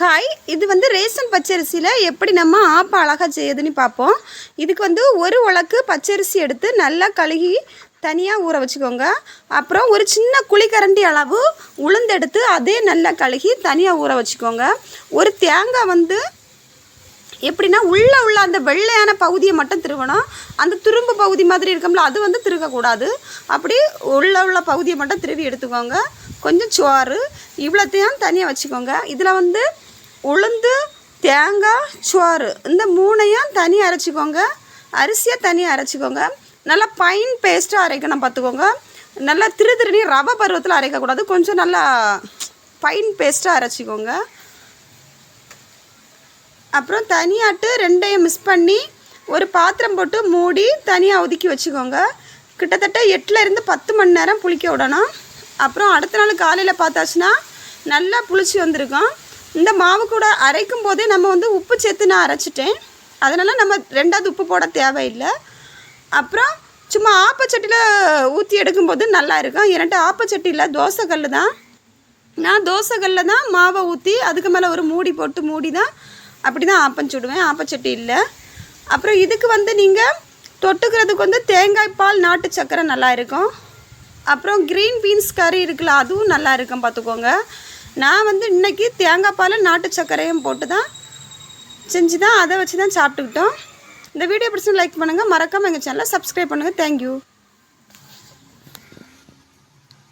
Hi இது வந்து ration பச்சரிசியில் எப்படி நம்ம ஆப்பை அழகாக செய்யுதுன்னு பார்ப்போம். இதுக்கு வந்து ஒரு உலக்கு பச்சரிசி எடுத்து நல்லா கழுகி தனியாக ஊற வச்சுக்கோங்க. அப்புறம் ஒரு சின்ன குழிக்கரண்டி அளவு உளுந்தெடுத்து அதே நல்லா கழுகி தனியாக ஊற வச்சுக்கோங்க. ஒரு தேங்காய் வந்து எப்படின்னா உள்ளே உள்ள அந்த வெள்ளையான பகுதியை மட்டும் திருவணும். அந்த துரும்பு பகுதி மாதிரி இருக்கும்ல அது வந்து திருகக்கூடாது. அப்படி உள்ளே உள்ள பகுதியை மட்டும் திருவி எடுத்துக்கோங்க. கொஞ்சம் சோறு. இவ்வளோத்தையும் தனியாக வச்சுக்கோங்க. இதில் வந்து உளுந்து தேங்காய் சோறு இந்த மூணையும் தனியாக அரைச்சிக்கோங்க. அரிசியை தனியாக அரைச்சிக்கோங்க. நல்லா பைன் பேஸ்ட்டாக அரைக்கணும் பார்த்துக்கோங்க. நல்லா திரு திருநி ரவை பருவத்தில் அரைக்கக்கூடாது. கொஞ்சம் நல்லா பைன் பேஸ்ட்டாக அரைச்சிக்கோங்க. அப்புறம் தனியாட்டு ரெண்டையும் மிஸ் பண்ணி ஒரு பாத்திரம் போட்டு மூடி தனியாக ஒதுக்கி வச்சுக்கோங்க. கிட்டத்தட்ட எட்டுலேருந்து பத்து மணி நேரம் புளிக்க விடணும். அப்புறம் அடுத்த நாள் காலையில் பார்த்தாச்சுன்னா நல்லா புளிச்சு வந்திருக்கும். இந்த மாவு கூட அரைக்கும் போதே நம்ம வந்து உப்பு சேர்த்து நான் அரைச்சிட்டேன். அதனால் நம்ம ரெண்டாவது உப்பு போட தேவையில்லை. அப்புறம் சும்மா ஆப்பச்சட்டியில் ஊற்றி எடுக்கும்போது நல்லா இருக்கும். இரண்டு ஆப்பச்சட்டியில் தோசை தான். நான் தோசைக்கல்ல தான் மாவை ஊற்றி அதுக்கு மேலே ஒரு மூடி போட்டு மூடி தான் அப்படி தான் ஆப்பம் சுடுவேன். ஆப்பச்சட்டி இல்லை. அப்புறம் இதுக்கு வந்து நீங்கள் தொட்டுக்கிறதுக்கு வந்து தேங்காய் பால் நாட்டு சக்கரை நல்லா இருக்கும். அப்புறம் க்ரீன் பீன்ஸ் கறி இருக்குல்ல அதுவும் நல்லா இருக்கும் பார்த்துக்கோங்க. நான் வந்து இன்னைக்கு தேங்காய் பால் நாட்டு சர்க்கரையும் போட்டு தான் செஞ்சு தான் அதை வச்சு தான் சாப்பிட்டுக்கிட்டோம். இந்த வீடியோ பிடிச்சி லைக் பண்ணுங்கள் மறக்காமல் எங்கள் சேனலை சப்ஸ்கிரைப் பண்ணுங்கள் தேங்க்யூ